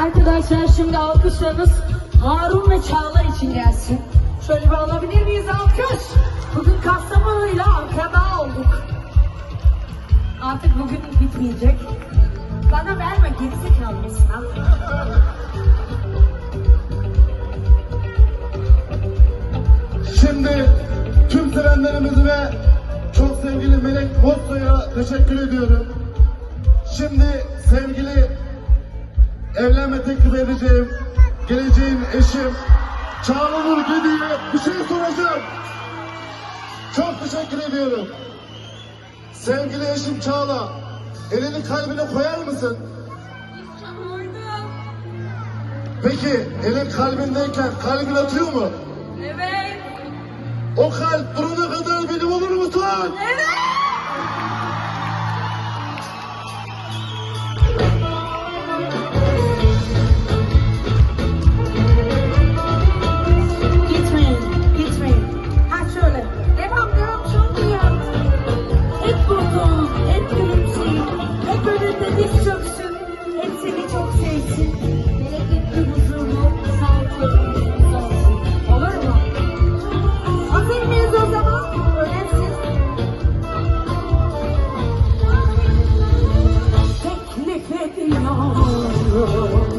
Arkadaşlar şimdi alkışlarınız Harun ve Çağla için gelsin. Şöyle bir alabilir miyiz alkış? Bugün Kastamonu'yla akraba olduk. Artık bugün bitmeyecek. Bana verme gerizekalı mısın ha? Şimdi tüm sevenlerimizi ve çok sevgili Melek Bozsoy'a teşekkür ediyorum. Şimdi sevgili evlenme teklif edeceğim, geleceğin eşim Çağla Nur Gedi'ye bir şey soracağım. Çok teşekkür ediyorum. Sevgili eşim Çağla, elini kalbine koyar mısın? Peki elin kalbindeyken kalbin atıyor mu? Evet. O kalp durana kadar benim olur musun? Evet. gelsin. Bereketli huzurumu mıyız o zaman? Öğrensin. Teklif ediyorum.